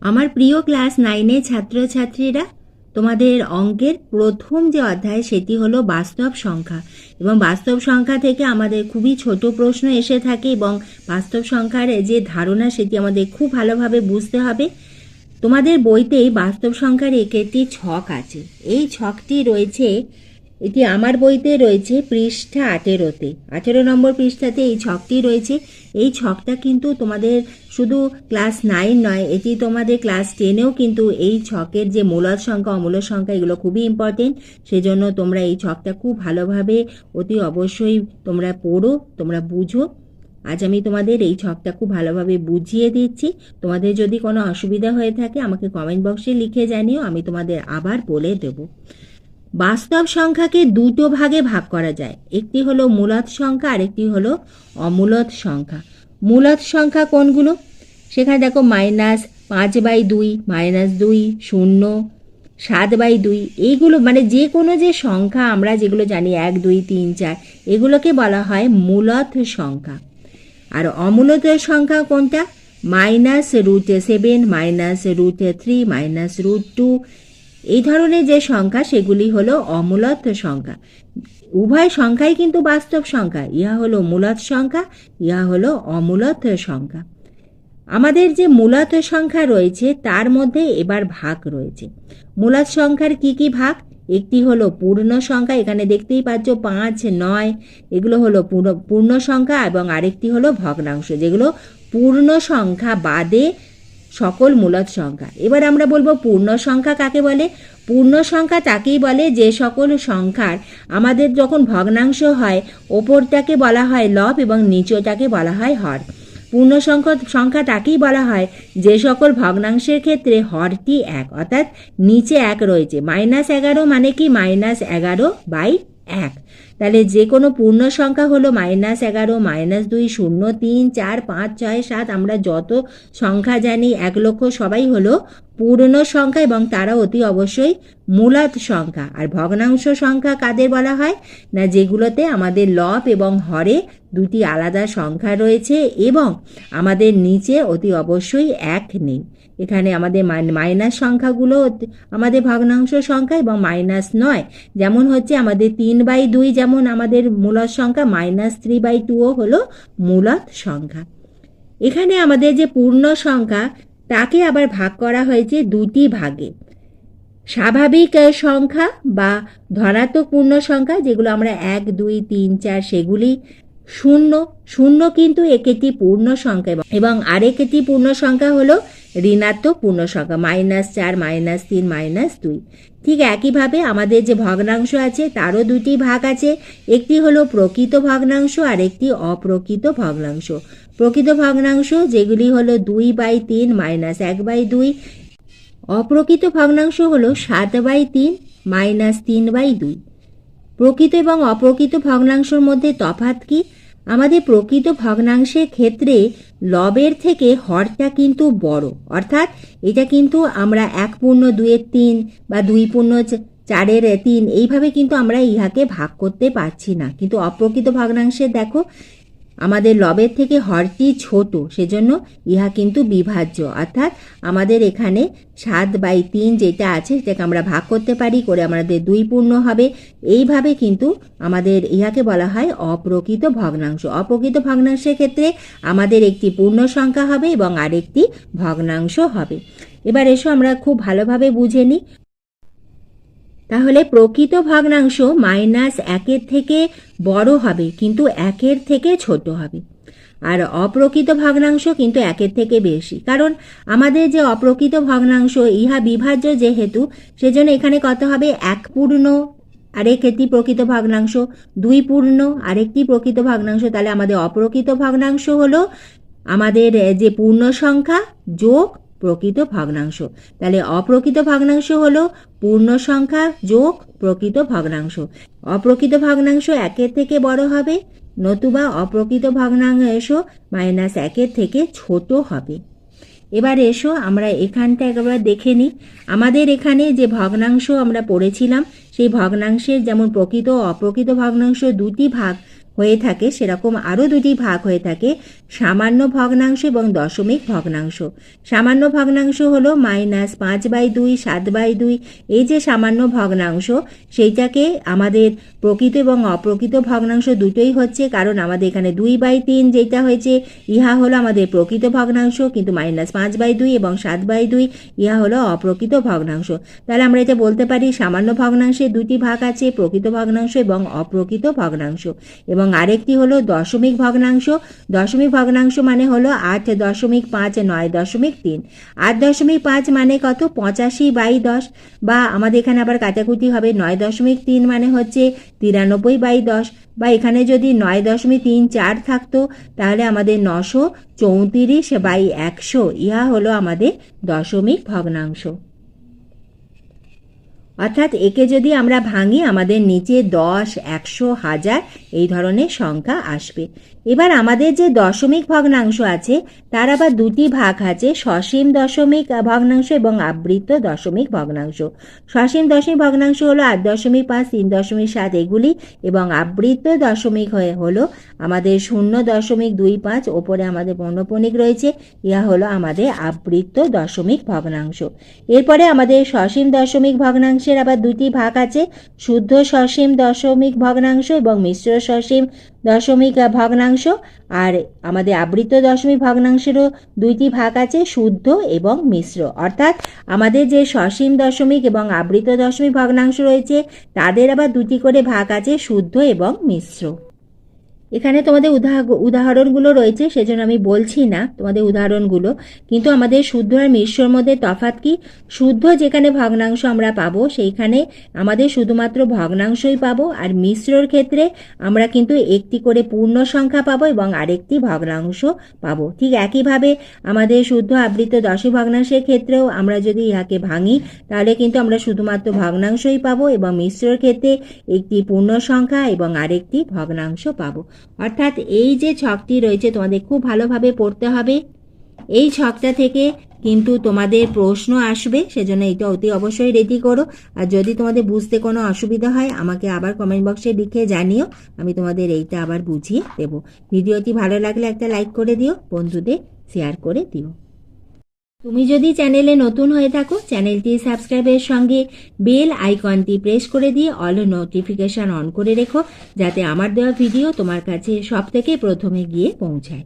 আমার প্রিয় ক্লাস নাইনের ছাত্রছাত্রীরা, তোমাদের অঙ্কের প্রথম যে অধ্যায় সেটি হলো বাস্তব সংখ্যা। এবং বাস্তব সংখ্যা থেকে আমাদের খুবই ছোট প্রশ্ন এসে থাকে এবং বাস্তব সংখ্যার যে ধারণা সেটি আমাদের খুব ভালোভাবে বুঝতে হবে। তোমাদের বইতেই বাস্তব সংখ্যার একটি ছক আছে। এই ছকটি রয়েছে এটি আমার বইতে রয়েছে পৃষ্ঠা আঠেরোতে। আঠেরো নম্বর পৃষ্ঠাতে এই ছকটি রয়েছে। এই ছকটা কিন্তু তোমাদের শুধু ক্লাস নাইন নয়, এটি তোমাদের ক্লাস টেনেও কিন্তু এই ছকের যে মূলদ সংখ্যা, অমূলদ সংখ্যা, এগুলো খুবই ইম্পর্টেন্ট সেজন্য তোমরা এই ছকটা খুব ভালোভাবে অতি অবশ্যই তোমরা পড়ো, তোমরা বুঝো। আজ আমি তোমাদের এই ছকটা খুব ভালোভাবে বুঝিয়ে দিচ্ছি। তোমাদের যদি কোনো অসুবিধা হয়ে থাকে, আমাকে কমেন্ট বক্সে লিখে জানিও, আমি তোমাদের আবার বলে দেবো। বাস্তব সংখ্যাকে দুটো ভাগে ভাগ করা যায়। একটি হলো মূলত সংখ্যা আর একটি হলো অমূলত সংখ্যা। মূলত সংখ্যা কোনগুলো? সেখানে দেখো মাইনাস পাঁচ বাই দুই, মাইনাস দুই, শূন্য, সাত বাই দুই। এইগুলো মানে যে কোনো যে সংখ্যা আমরা যেগুলো জানি, এক, দুই, তিন, চার, এগুলোকে বলা হয় মূলত সংখ্যা। আর অমূলত সংখ্যা কোনটা? Minus root seven, minus root three, minus root two এই ধরনের যে সংখ্যা, সেগুলি হলো অমূলত সংখ্যা। উভয় সংখ্যাই কিন্তু বাস্তব সংখ্যা। ইহা হলো মূলত সংখ্যা, ইহা হলো অমূলত সংখ্যা। আমাদের যে মূলত সংখ্যা রয়েছে, তার মধ্যে এবার ভাগ রয়েছে। মূলত সংখ্যার কি কি ভাগ? একটি হলো পূর্ণ সংখ্যা, এখানে দেখতেই পাচ্ছ পাঁচ, নয়, এগুলো হলো পূর্ণ পূর্ণ সংখ্যা এবং আরেকটি হলো ভগ্নাংশ, যেগুলো পূর্ণ সংখ্যা বাদে সকল মূলদ সংখ্যা। এবার আমরা বলব পূর্ণ সংখ্যা কাকে বলে? পূর্ণ সংখ্যা তাকেই বলে যে সকল সংখ্যার আমাদের যখন ভগ্নাংশ হয়, ওপরটাকে বলা হয় লব এবং নিচটাকে বলা হয় হর। পূর্ণ সংখ্যা সংখ্যা তাকেই বলা হয় যে সকল ভগ্নাংশের ক্ষেত্রে হরটি এক, অর্থাৎ নিচে এক রয়েছে। মাইনাস এগারো মানে কি? মাইনাস এগারো বাই এক। তাহলে যে কোনো পূর্ণ সংখ্যা হলো মাইনাস এগারো, মাইনাস দুই, শূন্য, তিন, চার, পাঁচ, ছয়, সাত। আমরা যত সংখ্যা জানি, এক লক্ষ সবাই হলো পূর্ণ সংখ্যা এবং তারা অতি অবশ্যই মূলত সংখ্যা। আর ভগ্নাংশ সংখ্যা কাদের বলা হয়? না, যেগুলোতে আমাদের লব এবং হরে দুটি আলাদা সংখ্যা রয়েছে এবং আমাদের নিচে অতি অবশ্যই এক নেই। এখানে আমাদের মাইনাস সংখ্যাগুলো আমাদের ভগ্নাংশ সংখ্যা এবং মাইনাস নয়। যেমন হচ্ছে আমাদের তিন বাই দুই যেমন আমাদের মূলত সংখ্যা, মাইনাস থ্রি বাই টুও হলো মূলত সংখ্যা। এখানে আমাদের যে পূর্ণ সংখ্যা তাকে আবার ভাগ করা হয়েছে দুটি ভাগে। স্বাভাবিক সংখ্যা বা ধনাত্মক পূর্ণ সংখ্যা, যেগুলো আমরা এক, দুই, তিন, চার, সেগুলি শূন্য শূন্য কিন্তু একটি পূর্ণ সংখ্যা এবং আরেকটি পূর্ণ সংখ্যা হলো ঋণাত্মক পূর্ণ সংখ্যা, মাইনাস চার, মাইনাস তিন, মাইনাস দুই। ঠিক একইভাবে আমাদের যে ভগ্নাংশ আছে তারও দুটি ভাগ আছে, একটি হলো প্রকৃত ভগ্নাংশ আর একটি অপ্রকৃত ভগ্নাংশ। প্রকৃত ভগ্নাংশ যেগুলি হলো দুই বাই তিন মাইনাস এক বাই দুই। অপ্রকৃত ভগ্নাংশ হলো সাত বাই তিন মাইনাস তিন বাই দুই। প্রকৃত এবং অপ্রকৃত ভগ্নাংশের মধ্যে তফাৎ কি? আমাদের প্রকৃত ভগ্নাংশের ক্ষেত্রে লবের থেকে হরটা কিন্তু বড়। অর্থাৎ এটা কিন্তু আমরা এক পূর্ণ দুয়ের তিন বা দুই পূর্ণ চারের তিন, এইভাবে কিন্তু আমরা ইহাকে ভাগ করতে পারছি না। কিন্তু অপ্রকৃত ভগ্নাংশে দেখো আমাদের লবের থেকে হরটি ছোট, সেজন্য ইহা কিন্তু বিভাজ্য। অর্থাৎ আমাদের এখানে সাত বাই তিন যেটা আছে, সেটাকে আমরা ভাগ করতে পারি, করে আমাদের দুই পূর্ণ হবে। এইভাবে কিন্তু আমাদের ইহাকে বলা হয় অপ্রকৃত ভগ্নাংশ। অপ্রকৃত ভগ্নাংশের ক্ষেত্রে আমাদের একটি পূর্ণ সংখ্যা হবে এবং আরেকটি ভগ্নাংশ হবে। এবার এসো আমরা খুব ভালোভাবে বুঝে নিই। তাহলে প্রকৃত ভগ্নাংশ মাইনাস একের থেকে বড় হবে, কিন্তু একের থেকে ছোট হবে। আর অপ্রকৃত ভগ্নাংশ কিন্তু একের থেকে বেশি। কারণ আমাদের যে অপ্রকৃত ভগ্নাংশ, ইহা বিভাজ্য যেহেতু, সেজন্য এখানে কত হবে? এক পূর্ণ। আরেক একটি প্রকৃত ভগ্নাংশ দুই পূর্ণ। আরেকটি প্রকৃত ভগ্নাংশ, তাহলে আমাদের অপ্রকৃত ভগ্নাংশ হলো আমাদের যে পূর্ণ সংখ্যা যোগ প্রকৃত ভগ্নাংশ। তাহলে অপ্রকৃত ভগ্নাংশ হলো পূর্ণ সংখ্যা যোগ প্রকৃত ভগ্নাংশ। অপ্রকৃত ভগ্নাংশ একের থেকে বড় হবে, নতুবা অপ্রকৃত ভগ্নাংশ মাইনাস একের থেকে ছোট হবে। এবার এসো আমরা এখানটা একবার দেখে নিই। আমাদের এখানে যে ভগ্নাংশ আমরা পড়েছিলাম, সেই ভগ্নাংশের যেমন প্রকৃত ও অপ্রকৃত ভগ্নাংশ দুটি ভাগ হয়ে থাকে সেরকম আরও দুটি ভাগ হয়ে থাকে, সামান্য ভগ্নাংশ এবং দশমিক ভগ্নাংশ। সামান্য ভগ্নাংশ হলো মাইনাস পাঁচ বাই দুই, সাত বাই দুই। এই যে সামান্য ভগ্নাংশ, সেইটাকে আমাদের প্রকৃত এবং অপ্রকৃত ভগ্নাংশ দুটোই হচ্ছে, কারণ আমাদের এখানে দুই বাই তিন যেটা হয়েছে, ইহা হলো আমাদের প্রকৃত ভগ্নাংশ, কিন্তু মাইনাস পাঁচ বাই দুই এবং সাত বাই দুই, ইহা হলো অপ্রকৃত ভগ্নাংশ। তাহলে আমরা এটা বলতে পারি, সামান্য ভগ্নাংশে দুটি ভাগ আছে, প্রকৃত ভগ্নাংশ এবং অপ্রকৃত ভগ্নাংশ। এবং আরেকটি হলো দশমিক ভগ্নাংশ। দশমিক ভগ্নাংশ মানে হলো আট দশমিক পাঁচ নয় দশমিক তিন। আট দশমিক পাঁচ মানে কত? পঁচাশি বাই দশ। বা আমাদের এখানে আবার কাটাকুটি হবে। নয় দশমিক তিন মানে হচ্ছে তিরানব্বই বাই দশ। বা এখানে যদি নয় দশমিক তিন চার থাকতো, তাহলে আমাদের নশো চৌত্রিশ বাই একশো। ইহা হলো আমাদের দশমিক ভগ্নাংশ। অর্থাৎ একে যদি আমরা ভাঙি আমাদের নিচে দশ একশো হাজার এই ধরনের সংখ্যা আসবে। এবার আমাদের যে দশমিক ভগ্নাংশ আছে, তার আবার দুটি ভাগ আছে, সসীম দশমিক ভগ্নাংশ এবং আবৃত দশমিক ভগ্নাংশ। সসীম দশমিক ভগ্নাংশ হলো আট দশমিক পাঁচ, তিন দশমিক সাত এগুলি এবং আবৃত দশমিক হয়ে হলো আমাদের শূন্য দশমিক দুই পাঁচ, ওপরে আমাদের পৌনপণিক রয়েছে, ইহা হলো আমাদের আবৃত দশমিক ভগ্নাংশ। এরপরে আমাদের সসীম দশমিক ভগ্নাংশের আবার দুটি ভাগ আছে, শুদ্ধ সসীম দশমিক ভগ্নাংশ এবং মিশ্র সসীম দশমিক ভগ্নাংশ আর আমাদের আবৃত দশমিক ভগ্নাংশেরও দুইটি ভাগ আছে, শুদ্ধ এবং মিশ্র। অর্থাৎ আমাদের যে সসীম দশমিক এবং আবৃত দশমিক ভগ্নাংশ রয়েছে, তাদের আবার দুটি করে ভাগ আছে, শুদ্ধ এবং মিশ্র। এখানে তোমাদের উদাহ- উদাহরণগুলো রয়েছে, সেজন্য আমি বলছি না তোমাদের উদাহরণগুলো। কিন্তু আমাদের শুদ্ধ আর মিশ্রর মধ্যে তফাৎ কি? শুদ্ধ যেখানে ভগ্নাংশ আমরা পাবো, সেইখানে আমাদের শুধুমাত্র ভগ্নাংশই পাবো, আর মিশ্রর ক্ষেত্রে আমরা কিন্তু একটি করে পূর্ণ সংখ্যা পাবো এবং আরেকটি ভগ্নাংশ পাবো। ঠিক একইভাবে আমাদের শুদ্ধ আবৃত দশী ভগ্নাংশের ক্ষেত্রেও আমরা যদি ইহাকে ভাঙি, তাহলে কিন্তু আমরা শুধুমাত্র ভগ্নাংশই পাবো এবং মিশ্রর ক্ষেত্রে একটি পূর্ণ সংখ্যা এবং আরেকটি ভগ্নাংশ পাবো। অর্থাৎ এই যে ছকটি রয়েছে তোমাদের খুব ভালোভাবে পড়তে হবে। এই ছকটা থেকে কিন্তু তোমাদের প্রশ্ন আসবে, সেজন্য এটা অতি অবশ্যই রেডি করো। আর যদি তোমাদের বুঝতে কোনো অসুবিধা হয়, আমাকে আবার কমেন্ট বক্সে লিখে জানিও, আমি তোমাদের এইটা আবার বুঝিয়ে দেবো। ভিডিওটি ভালো লাগলে একটা লাইক করে দিও, বন্ধুদের শেয়ার করে দিও। তুমি যদি চ্যানেলে নতুন হয়ে থাকো, চ্যানেলটি সাবস্ক্রাইবের সঙ্গে বেল আইকনটি প্রেস করে দিয়ে অল নোটিফিকেশন অন করে রেখো, যাতে আমার দেওয়া ভিডিও তোমার কাছে সব থেকে প্রথমে গিয়ে পৌঁছায়।